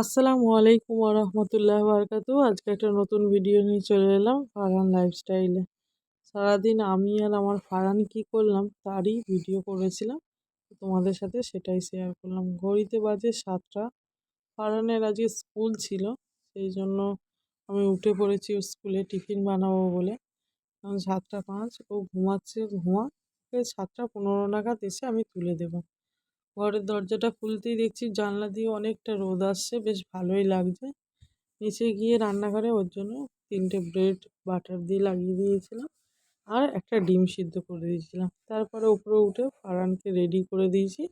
আসসালামু আলাইকুম রহমতুল্লাহ বারকাতু আজকে একটা নতুন ভিডিও নিয়ে চলে এলাম, ফারহান লাইফস্টাইলে সারাদিন আমি আর আমার ফারহান কি করলাম, তারই ভিডিও করেছিলাম। তোমাদের সাথে সেটাই শেয়ার করলাম। ঘড়িতে বাজে সাতটা। ফারহানের আজকে স্কুল ছিল, সেই জন্য আমি উঠে পড়েছি স্কুলে টিফিন বানাবো বলে। এখন সাতটা পাঁচ, ও ঘুমাচ্ছে, ঘুমা সাতটা পনেরো নাগাদ এসে আমি তুলে দেবো। ঘরের দরজাটা খুলতেই দেখছি জানলা দিয়ে অনেকটা রোদ আসছে, বেশ ভালোই লাগছে। নিচে গিয়ে রান্নাঘরে ওর জন্য তিনটে ব্রেড, বাটার দিয়ে লাগিয়ে দিয়েছিলাম আর একটা ডিম সিদ্ধ করে দিয়েছিলাম। তারপরে উপরে উঠে ফারানকে রেডি করে দিয়েছি।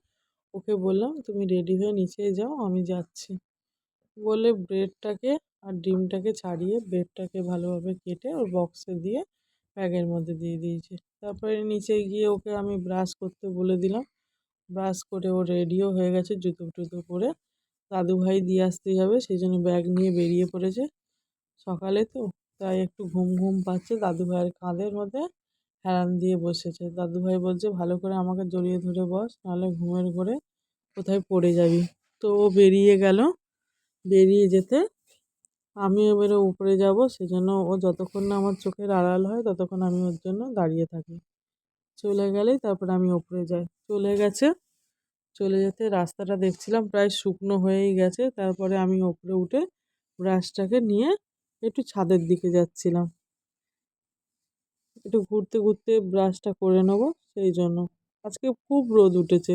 ওকে বললাম, তুমি রেডি হয়ে নিচে যাও, আমি যাচ্ছি। বলে ব্রেডটাকে আর ডিমটাকে ছাড়িয়ে ব্রেডটাকে ভালোভাবে কেটে ওর বক্সে দিয়ে ব্যাগের মধ্যে দিয়ে দিয়েছে। তারপরে নিচে গিয়ে ওকে আমি ব্রাশ করতে বলে দিলাম। ব্রাশ করে ও রেডিও হয়ে গেছে জুতো টুতো পরে। দাদুভাই দিয়ে আসতে যাবে সেই জন্য ব্যাগ নিয়ে বেরিয়ে পড়েছে। সকালে তো, তাই একটু ঘুম ঘুম পাচ্ছে। দাদুভাইয়ের কাঁধের মধ্যে হেলান দিয়ে বসেছে। দাদুভাই বলছে, ভালো করে আমাকে জড়িয়ে ধরে বস, নাহলে ঘুমের ঘরে কোথায় পড়ে যাবি? তো ও বেরিয়ে গেল। বেরিয়ে যেতে আমি এবারে উপরে যাব, সেজন্য ও যতক্ষণ না আমার চোখের আড়াল হয়, ততক্ষণ আমি ওর জন্য দাঁড়িয়ে থাকি। চলে গেলেই তারপর আমি উপরে যাই। চলে গেছে, চলে যেতে রাস্তাটা দেখছিলাম, প্রায় শুকনো হয়েই গেছে। তারপরে আমি ওপরে উঠে ব্রাশটাকে নিয়ে একটু ছাদের দিকে যাচ্ছিলাম। একটু ঘুরতে ঘুরতে ব্রাশটা করে নেব, সেই জন্য। আজকে খুব রোদ উঠেছে।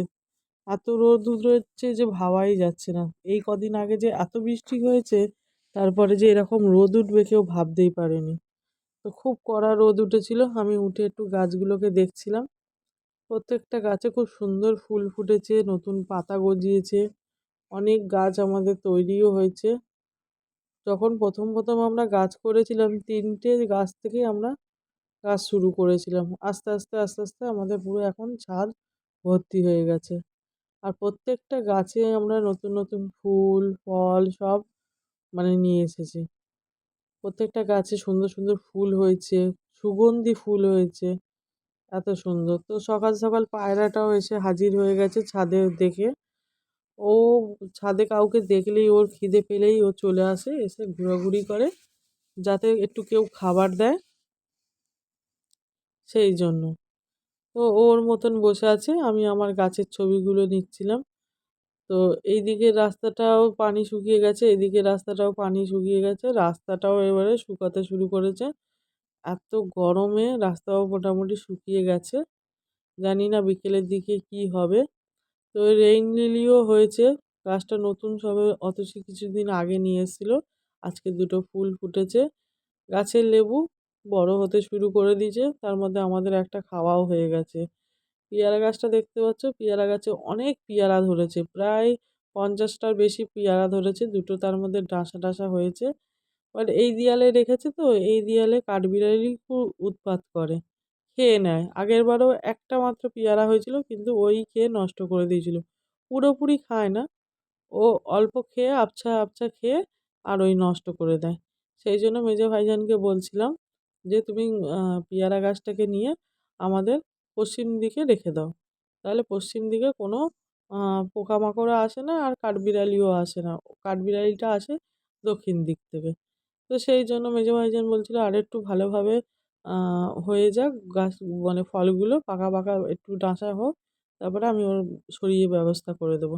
এত রোদ উঠেছে যে ভাবাই যাচ্ছে না। এই কদিন আগে যে এত বৃষ্টি হয়েছে তারপরে যে এরকম রোদ উঠবে কেউ ভাবতেই পারেনি। তো খুব কড়া রোদ উঠেছিল, আমি উঠে একটু গাছগুলোকে দেখছিলাম। প্রত্যেকটা গাছে খুব সুন্দর ফুল ফুটেছে, নতুন পাতা গজিয়েছে, অনেক গাছ আমাদের তৈরিও হয়েছে। যখন প্রথম প্রথম আমরা গাছ করেছিলাম, তিনটে গাছ থেকেই আমরা গাছ শুরু করেছিলাম। আস্তে আস্তে আস্তে আস্তে আমাদের পুরো এখন ছাদ ভর্তি হয়ে গেছে। আর প্রত্যেকটা গাছে আমরা নতুন নতুন ফুল, ফল সব মানে নিয়ে এসেছি। প্রত্যেকটা গাছে সুন্দর সুন্দর ফুল হয়েছে, সুগন্ধি ফুল হয়েছে, এত সুন্দর। তো সকাল সকাল পায়রাটাও এসে হাজির হয়ে গেছে ছাদে দেখে। ও ছাদে কাউকে দেখলেই, ওর খিদে পেলেই ও চলে আসে, এসে ঘোরাঘুরি করে, যাতে একটু কেউ খাবার দেয়। সেই জন্য। তো ওর মতন বসে আছে, আমি আমার গাছের ছবিগুলো নিচ্ছিলাম। তো এই দিকের রাস্তাটাও পানি শুকিয়ে গেছে এদিকে রাস্তাটাও পানি শুকিয়ে গেছে, রাস্তাটাও এবারে শুকাতে শুরু করেছে। এত গরমে রাস্তাও মোটামুটি শুকিয়ে গেছে। জানি না বিকেলের দিকে কি হবে। তো রেইন লিলিও হয়েছে। গাছটা নতুন সবে অথচ কিছুদিন আগে নিয়ে এসেছিল। আজকে দুটো ফুল ফুটেছে। গাছের লেবু বড় হতে শুরু করে দিয়েছে। তার মধ্যে আমাদের একটা খাওয়াও হয়ে গেছে। পেয়ারা গাছটা দেখতে পাচ্ছ, পেয়ারা গাছে অনেক পেয়ারা ধরেছে, প্রায় পঞ্চাশটার বেশি পেয়ারা ধরেছে, দুটো তার মধ্যে ডাসা ডাসা হয়েছে। বাট এই দেয়ালে রেখেছে তো, এই দেয়ালে কাঠবিড়ালি খুব উৎপাত করে, খেয়ে নেয়। আগের বারও একটা মাত্র পেয়ারা হয়েছিল, কিন্তু ওই খেয়ে নষ্ট করে দিয়েছিল। পুরোপুরি খায় না, ও অল্প খেয়ে আবছা আবছা খেয়ে আর ওই নষ্ট করে দেয়। সেই জন্য মেজো ভাইজানকে বলছিলাম যে, তুমি পেয়ারা গাছটাকে নিয়ে আমাদের পশ্চিম দিকে রেখে দাও। তাহলে পশ্চিম দিকে কোনো পোকামাকড়ও আসে না আর কাঠবিড়ালিও আসে না। কাঠবিড়ালিটা আসে দক্ষিণ দিক থেকে। তো সেই জন্য মেজো ভাইজান বলছিল, আর, একটু ভালোভাবে হয়ে যাক গাছ মানে ফলগুলো পাকা পাকা, একটু ডাঁসা হোক, তারপরে আমি ওর সরিয়ে ব্যবস্থা করে দেবো।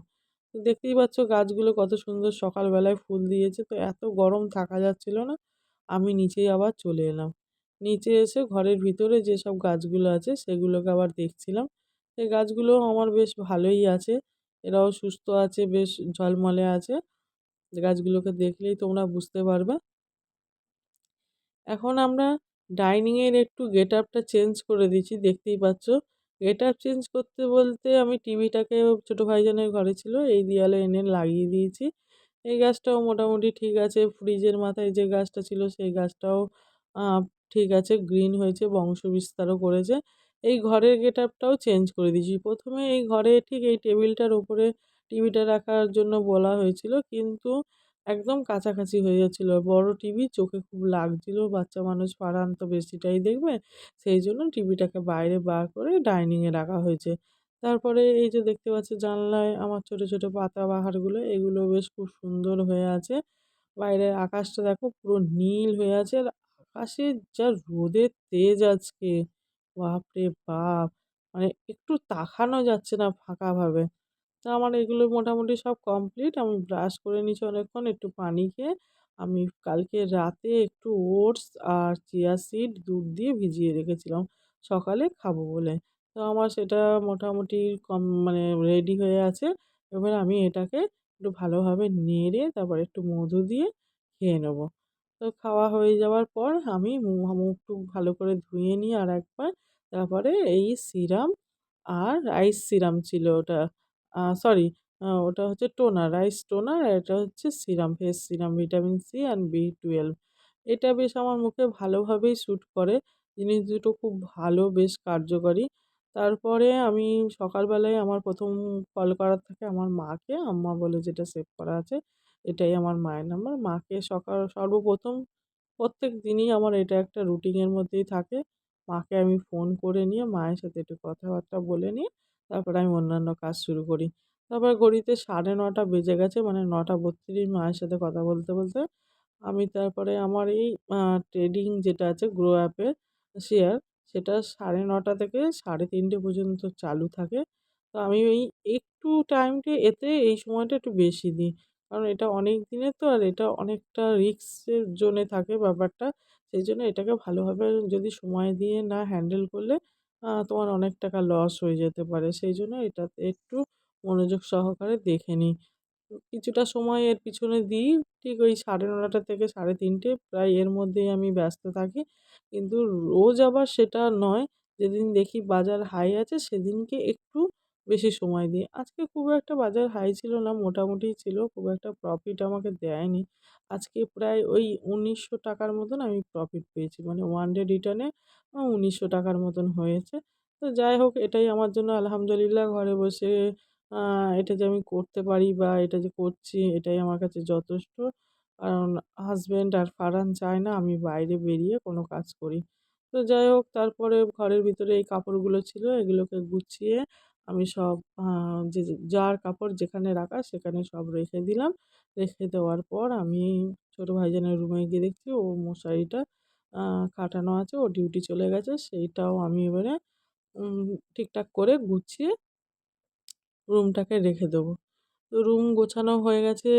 দেখতেই পাচ্ছ গাছগুলো কত সুন্দর সকালবেলায় ফুল দিয়েছে। তো এত গরম থাকা যাচ্ছিল না, আমি নিচেই আবার চলে এলাম। নিচে এসে ঘরের ভিতরে যেসব গাছগুলো আছে সেগুলোকে আবার দেখছিলাম। সেই গাছগুলো আমার বেশ ভালোই আছে। এরাও সুস্থ আছে, বেশ ঝলমলে আছে। গাছগুলোকে দেখলেই তোমরা বুঝতে পারবে। এখন আমরা ডাইনিংয়ের একটু গেট আপটা চেঞ্জ করে দিয়েছি দেখতেই পাচ্ছ। গেট আপ চেঞ্জ করতে বলতে আমি টিভিটাকে ছোটো ভাইজানের ঘরে ছিল, এই দেয়ালে এনে লাগিয়ে দিয়েছি। এই গাছটাও মোটামুটি ঠিক আছে। ফ্রিজের মাথায় যে গাছটা ছিল সেই গাছটাও ঠিক আছে গ্রিন হয়েছে বংশ বিস্তারও করেছে এই ঘরের গেট আপটাও চেঞ্জ করে দিয়েছি প্রথমে এই ঘরে ঠিক এই টেবিলটার উপরে টিভিটা রাখার জন্য বলা হয়েছিল কিন্তু একদম কাছাকাছি হয়ে যাচ্ছিল বড় টিভি চোখে খুব লাগছিল। বাচ্চা মানুষ পাড়ান তো বেশিটাই দেখবে। সেই জন্য টিভিটাকে বাইরে বার করে ডাইনিংয়ে রাখা হয়েছে। তারপরে এই যে দেখতে পাচ্ছ জানলায় আমার ছোট, ছোট পাতাবাহারগুলো এগুলো বেশ খুব সুন্দর হয়ে আছে। বাইরের আকাশটা দেখো পুরো নীল হয়ে আছে। আর আকাশে যা রোদের তেজ আজকে, বাপরে বাপ! মানে একটু তাকানো যাচ্ছে না ফাঁকাভাবে। তা আমার এগুলো মোটামুটি সব কমপ্লিট। আমি ব্রাশ করে নিয়েছি অনেকক্ষণ, একটু পানি খেয়ে আমি কালকে রাতে একটু ওটস আর চিয়া সিড দুধ দিয়ে ভিজিয়ে রেখেছিলাম সকালে খাব বলে। তো আমার সেটা মোটামুটি কম মানে রেডি হয়ে আছে। এবার আমি এটাকে একটু ভালোভাবে নেড়ে তারপর একটু মধু দিয়ে খেয়ে নেব। তো খাওয়া হয়ে যাওয়ার পর আমি মুহ মুখ-টুখ ভালো করে ধুয়ে নিই আর একবার তারপরে এই সিরাম আর রাইস সিরাম ছিল ওটা। সরি ওটা হচ্ছে টোনার, রাইস টোনার আর এটা হচ্ছে serum, face serum vitamin C and বি12 এটা বেশ আমার মুখে ভালোভাবেই স্যুট করে। জিনিস দুটো খুব ভালো বেশ কার্যকরী। তারপরে আমি সকালবেলায় আমার প্রথম কল করার থাকে আমার মাকে। আম্মা বলে যেটা সেভ করা আছে এটাই আমার মায়ের নাম্বার। মাকে সকাল সর্বপ্রথম প্রত্যেক দিনই আমার এটা একটা রুটিনের মধ্যেই থাকে। মাকে আমি ফোন করে নিয়ে মায়ের সাথে একটু কথাবার্তা বলে নিয়ে তারপরে আমি অন্যান্য কাজ শুরু করি। তারপরে ঘড়িতে ৯:৩০ বেজে গেছে মানে ৯:৩২ মায়ের সাথে কথা বলতে, বলতে আমি তারপরে আমার এই ট্রেডিং যেটা আছে গ্রো অ্যাপের শেয়ার সেটা ৯:৩০ থেকে ৩:৩০ পর্যন্ত চালু থাকে। তো আমি এই একটু টাইমটা এতে এই সময়টা একটু বেশি দিই। কারণ এটা অনেক দিনের তো আর এটা অনেকটা রিস্কের জোনে থাকে ব্যাপারটা। সেই জন্য এটাকে ভালোভাবে যদি সময় দিয়ে না হ্যান্ডেল করলে তোমার অনেক টাকা লস হয়ে যেতে পারে। সেই জন্য এটা একটু মনোযোগ সহকারে দেখে নিই। কিছুটা সময় এর পিছনে দিই। ঠিক ওই ৯:৩০ থেকে ৩:৩০ প্রায় এর মধ্যেই আমি ব্যস্ত থাকি। কিন্তু রোজ আবার সেটা নয়। যেদিন দেখি বাজার হাই আছে সেদিনকে একটু বেশি সময় দিই। আজকে খুব একটা বাজার হাই ছিল না, মোটামুটিই ছিল। খুব একটা প্রফিট আমাকে দেয়নি। আজকে প্রায় ওই উনিশশো টাকার মতন আমি প্রফিট পেয়েছি। মানে ওয়ান ডে রিটার্নে উনিশশো টাকার মতন হয়েছে। তো যাই হোক এটাই আমার জন্য আলহামদুলিল্লাহ ঘরে বসে এটা যে আমি করতে পারি বা এটা যে করছি এটাই আমার কাছে যথেষ্ট। কারণ হাসব্যান্ড আর ফারান চায় না আমি বাইরে বেরিয়ে কোনো কাজ করি। তো যাই হোক তারপরে ঘরের ভিতরে এই কাপড়গুলো ছিল এগুলোকে গুছিয়ে আমি সব যে যার কাপড় যেখানে রাখা সেখানে সব রেখে দিলাম। রেখে দেওয়ার পর আমি ছোটো ভাইজানের রুমে গিয়ে দেখছি ও মশারিটা খাটানো আছে। ও ডিউটি চলে গেছে। সেইটাও আমি এবারে ঠিকঠাক করে গুছিয়ে রুমটাকে রেখে দেবো। তো রুম গোছানো হয়ে গেছে।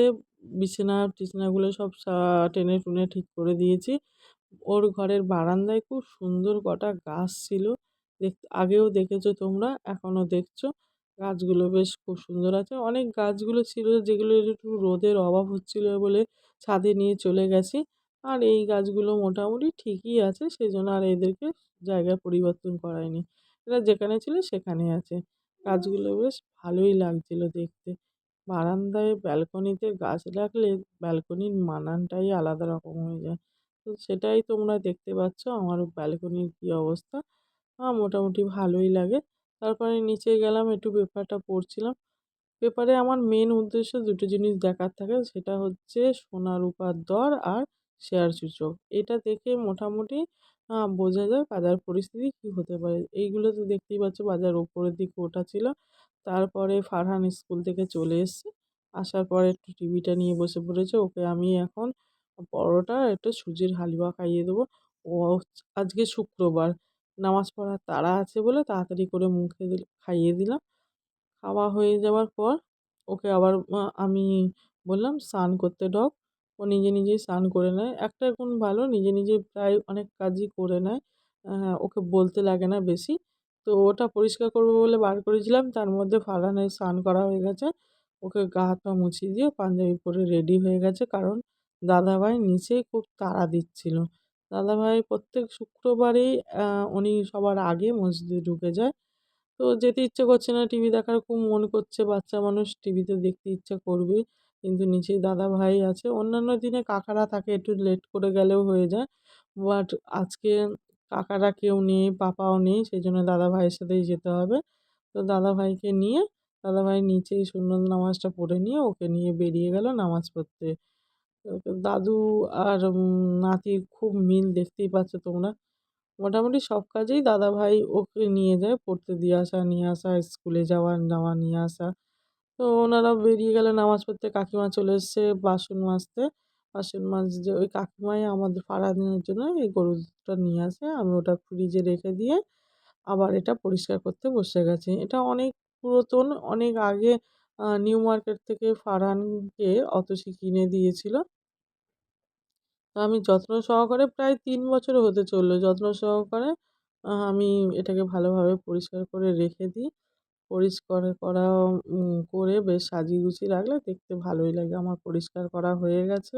বিছানা-টিছানাগুলো সব সা টেনে-টুনে ঠিক করে দিয়েছি। ওর ঘরের বারান্দায় খুব সুন্দর কটা গাছ ছিল। দেখ আগেও দেখেছ তোমরা, এখনও দেখছ। গাছগুলো বেশ খুব সুন্দর আছে। অনেক গাছগুলো ছিল যেগুলো একটু রোদের অভাব হচ্ছিল বলে ছাদে নিয়ে চলে গেছি। আর এই গাছগুলো মোটামুটি ঠিকই আছে। সেই জন্য আর এদেরকে জায়গা পরিবর্তন করায়নি এরা যেখানে ছিল সেখানে আছে। গাছগুলো বেশ ভালোই লাগছিল দেখতে। বারান্দায় ব্যালকনিতে গাছ রাখলে ব্যালকনির মানানটাই আলাদা রকম হয়ে যায়। তো সেটাই তোমরা দেখতে পাচ্ছ আমার ব্যালকনির কী অবস্থা। মোটামুটি ভালোই লাগে। তারপরে নিচে গেলাম, একটু পেপারটা পড়ছিলাম। পেপারে আমার মেন উদ্দেশ্য দুটো জিনিস দেখার থাকে, সেটা হচ্ছে সোনা রূপার দর আর শেয়ার সূচক। এটা দেখে মোটামুটি বোঝা যায় বাজার পরিস্থিতি কী হতে পারে। এইগুলো তো দেখতেই পাচ্ছ, বাজার উপরের দিকে ওঠা ছিল। তারপরে ফারহান স্কুল থেকে চলে এসছে। আসার পরে একটু টিভিটা নিয়ে বসে পড়েছে। ওকে আমি এখন পরোটা একটু সুজির হালুয়া খাইয়ে দেবো। ও আজকে শুক্রবার। নামাজ পড়ার তাড়া আছে বলে তাড়াতাড়ি করে মুখে খাইয়ে দিলাম। খাওয়া হয়ে যাওয়ার পর ওকে আবার আমি বললাম স্নান করতে ঢোক। ও নিজে নিজেই স্নান করে নেয়। একটা গুণ ভালো নিজে, নিজে প্রায় অনেক কাজই করে নেয়। ওকে বলতে লাগে না বেশি। তো ওটা পরিষ্কার করব বলে বার করেছিলাম তার মধ্যে ফারহানের স্নান করা হয়ে গেছে। ওকে গা হাত পা মুছিয়ে দিয়ে পাঞ্জাবি পরে রেডি হয়ে গেছে। কারণ দাদাভাই নিচেই খুব তাড়া দিচ্ছিল। দাদাভাই প্রত্যেক শুক্রবারেই উনি সবার আগে মসজিদে ঢুকে যায়। তো যেতে ইচ্ছে করছে না টিভি দেখার খুব মন করছে। বাচ্চা মানুষ টিভিতে দেখতে ইচ্ছা করবে কিন্তু নিচেই দাদাভাই আছে। অন্যান্য দিনে কাকারা থাকে একটু লেট করে গেলেও হয়ে যায়। বাট আজকে কাকারা কেউ নেই, পাপাও নেই। সেজন্য দাদাভাইয়ের সাথেই যেতে হবে। তো দাদাভাইকে নিয়ে দাদাভাই নিচেই সুন্দর নামাজটা পড়ে নিয়ে ওকে নিয়ে বেরিয়ে গেল নামাজ পড়তে। দাদু আর নাতির খুব মিল দেখতেই পাচ্ছ তোমরা। মোটামুটি সব কাজেই দাদাভাই ওকে নিয়ে যায় পড়তে দিয়ে আসা, নিয়ে আসা, স্কুলে যাওয়া, নেওয়া নিয়ে আসা। তো ওনারা বেরিয়ে গেলে নামাজ পড়তে কাকিমা চলে এসছে বাসন মাজতে। বাসন মাজতে ওই কাকিমাই আমাদের ফারানের জন্য এই গরুর দুধটা নিয়ে আসে। আমি ওটা ফ্রিজে রেখে দিয়ে আবার এটা পরিষ্কার করতে বসে গেছি। এটা অনেক পুরাতন, অনেক আগে নিউ মার্কেট থেকে ফারহানকে অতসী কিনে দিয়েছিল। আমি যত্ন সহকারে প্রায় তিন বছর হতে চলল। যত্ন সহকারে আমি এটাকে ভালোভাবে পরিষ্কার করে রেখে দিই। পরিষ্কার করা করে বেশ সাজিয়ে গুছিয়ে রাখলে দেখতে ভালোই লাগে। আমার পরিষ্কার করা হয়ে গেছে।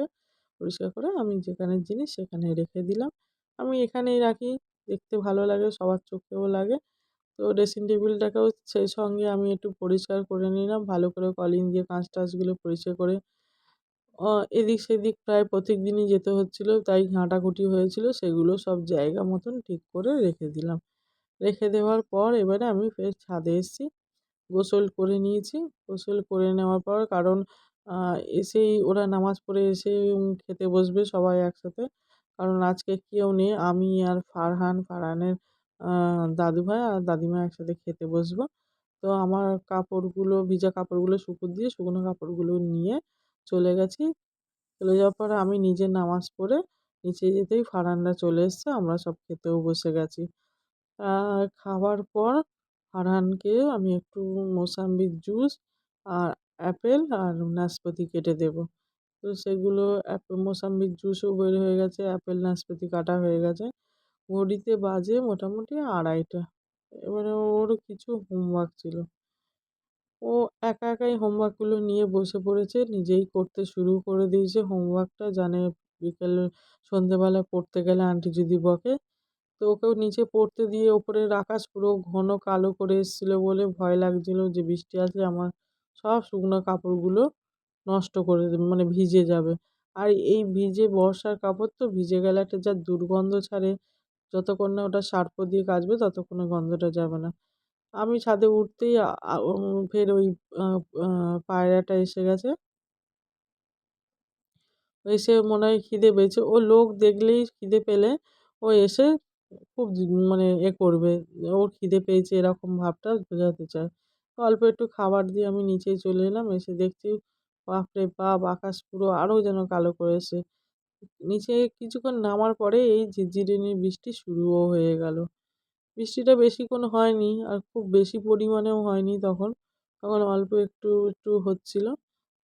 পরিষ্কার করে আমি যেখানের জিনিস সেখানে রেখে দিলাম। আমি এখানেই রাখি। দেখতে ভালো লাগে, সবার চোখেও লাগে। তো ড্রেসিং টেবিলটাকেও সেই সঙ্গে আমি একটু পরিষ্কার করে নিলাম। ভালো করে কলিন দিয়ে কাঁচ-টাচগুলো পরিষ্কার করে এদিক সেদিক প্রায় প্রত্যেকদিনই যেতে হচ্ছিল তাই ঘাঁটাঘুঁটি হয়েছিল সেগুলো সব জায়গা মতন ঠিক করে রেখে দিলাম। রেখে দেওয়ার পর এবারে আমি ফের ছাদে এসছি। গোসল করে নিয়েছি। গোসল করে নেওয়ার পর কারণ এসেই ওরা নামাজ পড়ে উম খেতে বসবে সবাই একসাথে। কারণ আজকে কেউ নেই। আমি আর ফারহান, ফারহানের দাদুভাই আর দাদিমা একসাথে খেতে বসবো। তো আমার কাপড়গুলো ভিজা কাপড়গুলো শুকোতে দিয়ে শুকনো কাপড়গুলো নিয়ে চলে গেছি। চলে যাওয়ার পরে আমি নিজে নামাজ পড়ে নিচে যেতেই ফারহানরা চলে এসছে। আমরা সব খেতেও বসে গেছি। খাওয়ার পর ফারহানকে আমি একটু মোসাম্বির জুস আর অ্যাপেল আর নাশপাতি কেটে দেবো। তো সেগুলো অ্যাপ মোসাম্বির জুসও বের হয়ে গেছে, অ্যাপেল নাশপাতি কাটা হয়ে গেছে। ঘড়িতে বাজে মোটামুটি ২:৩০ এবারে ওর কিছু হোমওয়ার্ক ছিল। ও একা একাই হোমওয়ার্কগুলো নিয়ে বসে পড়েছে। নিজেই করতে শুরু করে দিয়েছে হোমওয়ার্কটা। জানে বিকেলে সন্ধ্যেবেলা পড়তে গেলে আন্টি যদি বকে। তো ওকেও নিচে পড়তে দিয়ে ওপরের আকাশ পুরো ঘন কালো করে এসেছিল বলে ভয় লাগছিল যে বৃষ্টি আসলে আমার সব শুকনো কাপড়গুলো নষ্ট করে দেবে মানে ভিজে যাবে। আর এই ভিজে বর্ষার কাপড় তো ভিজে গেলে একটা যা দুর্গন্ধ ছাড়ে, যতক্ষণ না ওটা সার্ফ দিয়ে কাচবে ততক্ষণে গন্ধটা যাবে না। আমি ছাদে উঠতেই ফের ওই পায়রাটা এসে গেছে। এসে মনে হয় খিদে পেয়েছে। ও লোক দেখলেই খিদে পেলে ও এসে খুব মানে এ করবে। ওর খিদে পেয়েছে এরকম ভাবটা বোঝাতে চায়। অল্প একটু খাবার দিয়ে আমি নিচে চলে এলাম। এসে দেখছি, বাপরে বাপ! আকাশ পুরো আরও যেন কালো করেছে। নিচে কিছুক্ষণ নামার পরে এই ঝিরঝিরিনি বৃষ্টি শুরুও হয়ে গেল। বৃষ্টিটা বেশিক্ষণ হয়নি আর খুব বেশি পরিমাণেও হয়নি তখন। তখন অল্প একটু, একটু হচ্ছিল।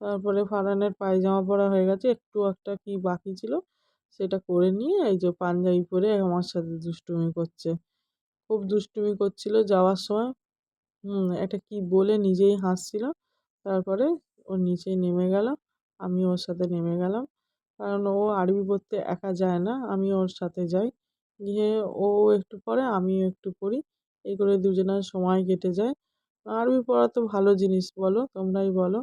তারপরে ফারহানের পায়জামা পরা হয়ে গেছে। একটু একটা কি বাকি ছিল সেটা করে নিয়ে এই যে পাঞ্জাবি পরে আমার সাথে দুষ্টুমি করছে। খুব দুষ্টুমি করছিল যাওয়ার সময়। হুম, একটা কি বলে নিজেই হাসছিল। তারপরে ও নিচে নেমে গেল। আমি ওর সাথে নেমে গেলাম। কারণ ও আরবি পড়তে একা যায় না। আমি ওর সাথে যাই। গিয়ে ও একটু পড়ে, আমিও একটু পড়ি। এই করে দুজনের সময় কেটে যায়। আরবি পড়া তো ভালো জিনিস বলো, তোমরাই বলো।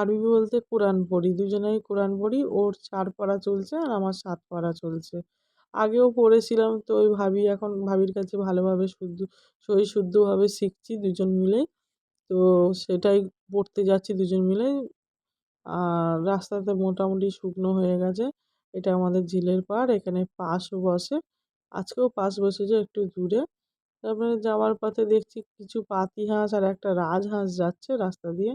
আরবি বলতে কোরআন পড়ি। দুজনেই কোরআন পড়ি। ওর চার পারা চলছে আর আমার সাত পারা চলছে। আগেও পড়েছিলাম তো ওই ভাবি এখন ভাবির কাছে ভালোভাবে শুদ্ধ সহি শুদ্ধভাবে শিখছি দুজন মিলেই। তো সেটাই পড়তে যাচ্ছি দুজন মিলে। আর রাস্তাতে মোটামুটি শুকনো হয়ে গেছে। এটা আমাদের ঝিলের পাড়। এখানে পাসও বসে। আজকেও পাস বসেছে একটু দূরে। তারপরে যাওয়ার পথে দেখছি কিছু পাতিহাঁস আর একটা রাজহাঁস যাচ্ছে রাস্তা দিয়ে।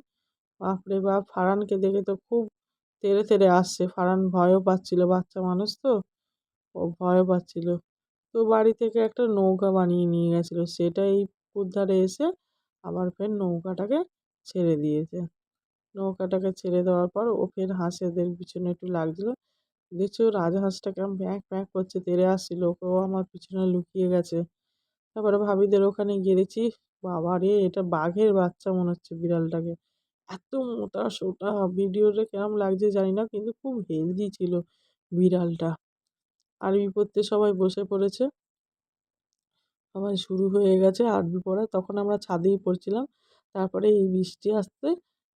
বাপরে বাপ! ফারানকে দেখে তো খুব তেড়ে, তেড়ে আসছে। ফারান ভয়ও পাচ্ছিল। বাচ্চা মানুষ তো। ও ভয়ও পাচ্ছিল। তো বাড়ি থেকে একটা নৌকা বানিয়ে নিয়ে গেছিল। সেটা এই পুকুর ধারে এসে আবার ফের নৌকাটাকে ছেড়ে দিয়েছে। নৌকাটাকে ছেড়ে দেওয়ার পর ও ফের হাঁসেদের পিছনে একটু লাগছিল। দেখছি ও রাজহাঁসটা কেমন ভ্যাঁক, ভ্যাঁক করছে তেড়ে আসছিল। ও আমার পিছনে লুকিয়ে গেছে। তারপরে ভাবিদের ওখানে গেলেছি বাবা রে এটা বাঘের বাচ্চা মনে হচ্ছে বিড়ালটাকে। এত মোটা-সোটা ভিডিওতে কেমন লাগছে জানি না। কিন্তু খুব হেলদি ছিল বিড়ালটা। আরবি পড়তে সবাই বসে পড়েছে। সবাই শুরু হয়ে গেছে আরবি পড়া। তখন আমরা ছাদেই পড়ছিলাম। তারপরে এই বৃষ্টি আসতে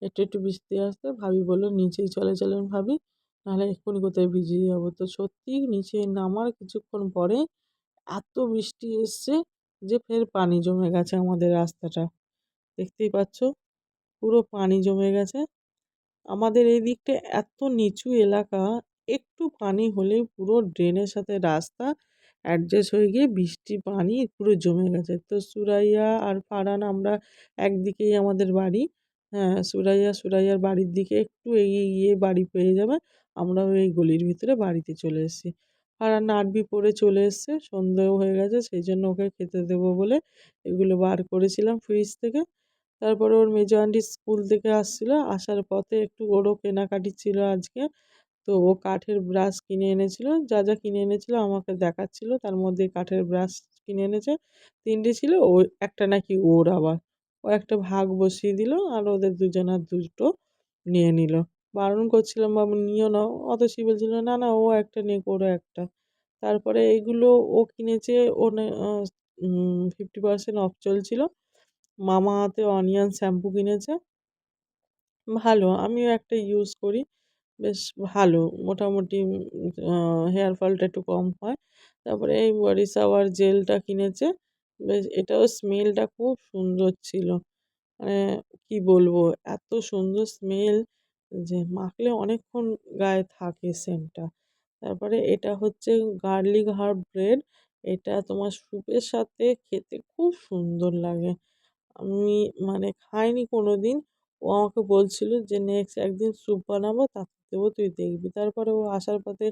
একটু, একটু বৃষ্টি আসতে ভাবি বলল, "নিচেই চলে চলেন ভাবি। নাহলে এক্ষুনি কোথায় ভিজে যাব।" তো সত্যিই নিচে নামার কিছুক্ষণ পরে এত বৃষ্টি এসছে যে ফের পানি জমে গেছে আমাদের রাস্তাটা। দেখতেই পাচ্ছ পুরো পানি জমে গেছে। আমাদের এই দিকটা এত নিচু এলাকা, একটু পানি হলেই পুরো ড্রেনের সাথে রাস্তা অ্যাডজাস্ট হয়ে গিয়ে বৃষ্টি, পানি পুরো জমে গেছে তো সুরাইয়া আর ফারান আমরা একদিকেই আমাদের বাড়ি হ্যাঁ সুরাইয়া সুরাইয়ার বাড়ির দিকে একটু এগিয়ে গিয়ে বাড়ি পেয়ে যাবে আমরাও এই গলির ভিতরে বাড়িতে চলে এসেছি। আর নাড়বি পরে চলে এসছে, সন্ধেও হয়ে গেছে, সেই জন্য ওকে খেতে দেবো বলে এগুলো বার করেছিলাম ফ্রিজ থেকে। তারপরে ওর মেজো আন্টি স্কুল থেকে আসছিল, আসার পথে একটু ওরও কেনাকাটি ছিল আজকে। তো ও কাঠের ব্রাশ কিনে এনেছিল, যা যা কিনে এনেছিল আমাকে দেখাচ্ছিল, তার মধ্যে কাঠের ব্রাশ কিনে এনেছে। তিনটে ছিল, ও একটা নাকি ওর আবার। ও একটা ভাগ বসিয়ে দিল, আর ওদের দুজনার দুটো নিয়ে নিল। বারণ করছিলাম, বাবু নিও না। অতসী বলছিল, না না, ও একটা নিক ওরও একটা। তারপরে এগুলো ও কিনেছে ও ফিফটি পার্সেন্ট অফ চলছিল। মামা হাতে অনিয়ন শ্যাম্পু কিনেছে। ভালো, আমিও একটা ইউজ করি। বেশ ভালো, মোটামুটি হেয়ার ফলটা একটু কম হয়। তারপরে এই বডি সাওয়ার জেলটা কিনেছে। বেশ, এটাও স্মেলটা খুব সুন্দর ছিল। মানে কী বলব, এত সুন্দর স্মেল যে মাখলে অনেকক্ষণ গায়ে থাকে সেন্টটা। তারপরে এটা হচ্ছে গার্লিক হার্ব ব্রেড। এটা তোমার স্যুপের সাথে খেতে খুব সুন্দর লাগে। আমি মানে খাইনি কোনো দিন ও আমাকে বলছিল যে, নেক্সট একদিন স্যুপ বানাবো, তাতে দেবো, তুই দেখবি। তারপরে ও আসার পথে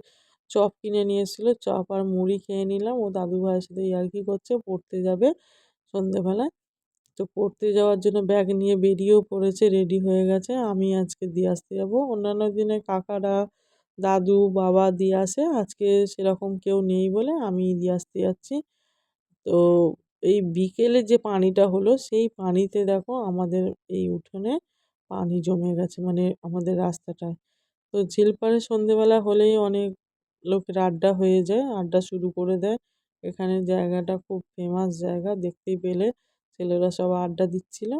চপ কিনে নিয়ে এসেছিল চপ আর মুড়ি খেয়ে নিলাম। ও দাদু ভাইয়ের সাথে ইয়ার্কি করছে, পড়তে যাবে সন্ধেবেলায়। তো পড়তে যাওয়ার জন্য ব্যাগ নিয়ে বেরিয়েও পড়েছে রেডি হয়ে গেছে। আমি আজকে দিয়ে আসতে যাব। অন্যান্য দিনে কাকারা, দাদু, বাবা দিয়ে আসে। আজকে সেরকম কেউ নেই বলে আমি দিয়ে আসতে যাচ্ছি। তো এই বিকেলে যে পানিটা হলো, সেই পানিতে দেখো আমাদের এই উঠোনে পানি জমে গেছে মানে আমাদের রাস্তাটায়। তো ঝিলপাড়ে সন্ধেবেলা হলেই অনেক লোকের আড্ডা হয়ে যায়, আড্ডা শুরু করে দেয়। এখানে জায়গাটা খুব ফেমাস জায়গা, দেখতেই পেলে। ছেলেরা সব আড্ডা দিচ্ছিল।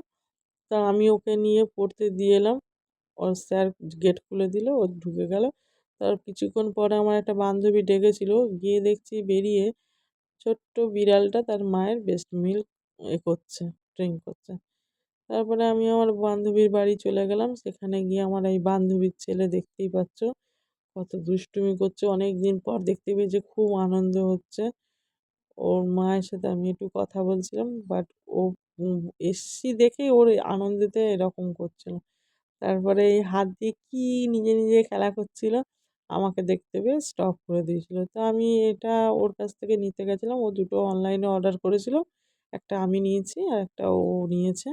তা আমি ওকে নিয়ে পড়তে দিয়ে এলাম। ওর স্যার গেট খুলে দিল, ও ঢুকে গেল। তার কিছুক্ষণ পরে আমার একটা বান্ধবী ডেকেছিল। গিয়ে দেখছি বেরিয়ে ছোট্ট বিড়ালটা তার মায়ের বেস্ট মিল্ক এ করছে ড্রিঙ্ক করছে। তারপরে আমি আমার বান্ধবীর বাড়ি চলে গেলাম। সেখানে গিয়ে আমার এই বান্ধবীর ছেলে দেখতেই পাচ্ছ। কত দুষ্টুমি করছে। অনেক দিন পর দেখতে পেয়েছে, খুব আনন্দ হচ্ছে। ওর মায়ের সাথে আমি একটু কথা বলছিলাম বাট ও এসছি দেখে ওর আনন্দেতে এরকম করছিল। তারপরে এই হাত দিয়ে কী নিজে নিজে খেলা করছিল, আমাকে দেখতে পেয়ে স্টপ করে দিয়েছিল। তো আমি এটা ওর কাছ থেকে নিতে গেছিলাম। ও দুটো অনলাইনে অর্ডার করেছিল, একটা আমি নিয়েছি আর একটা ও নিয়েছে।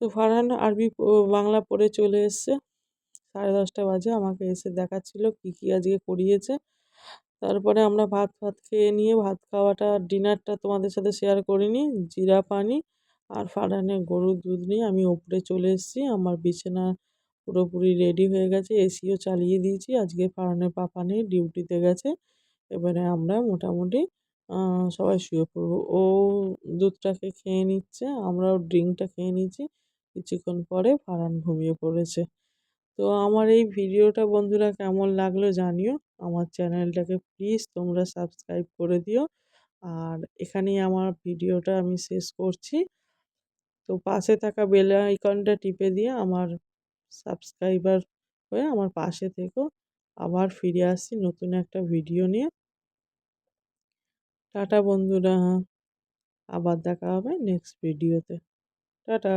তো ফারহান আরবি বাংলা পড়ে চলে এসছে। সাড়ে দশটা বাজে আমাকে এসে দেখাচ্ছিল কী কী আজকে করিয়েছে। তারপরে আমরা ভাত ফাত খেয়ে নিয়ে, ভাত খাওয়াটা, ডিনারটা তোমাদের সাথে শেয়ার করিনি জিরা পানি আর ফারহানের গরুর দুধ নিয়ে আমি ওপরে চলে এসেছি। আমার বিছানা পুরোপুরি রেডি হয়ে গেছে। এসিও চালিয়ে দিয়েছি। আজকে ফারহানের পাপা নেই ডিউটিতে গেছে। এবারে আমরা মোটামুটি সবাই শুয়ে পড়ব। ও দুধটাকে খেয়ে নিচ্ছে, আমরাও ড্রিঙ্কটা খেয়ে নিচ্ছি কিছুক্ষণ পরে ফারহান ঘুমিয়ে পড়েছে। তো আমার এই ভিডিওটা বন্ধুরা কেমন লাগল জানিও। আমার চ্যানেলটাকে প্লিজ তোমরা সাবস্ক্রাইব করে দিও। আর এখানেই আমার ভিডিওটা আমি শেষ করছি। তো পাশে থাকা বেল আইকনটা টিপে দিয়ে আমার সাবস্ক্রাইবার হয়ে আমার পাশে থেকো। আবার ফিরে আসছি নতুন একটা ভিডিও নিয়ে। টাটা বন্ধুরা, আবার দেখা হবে নেক্সট ভিডিওতে। টাটা।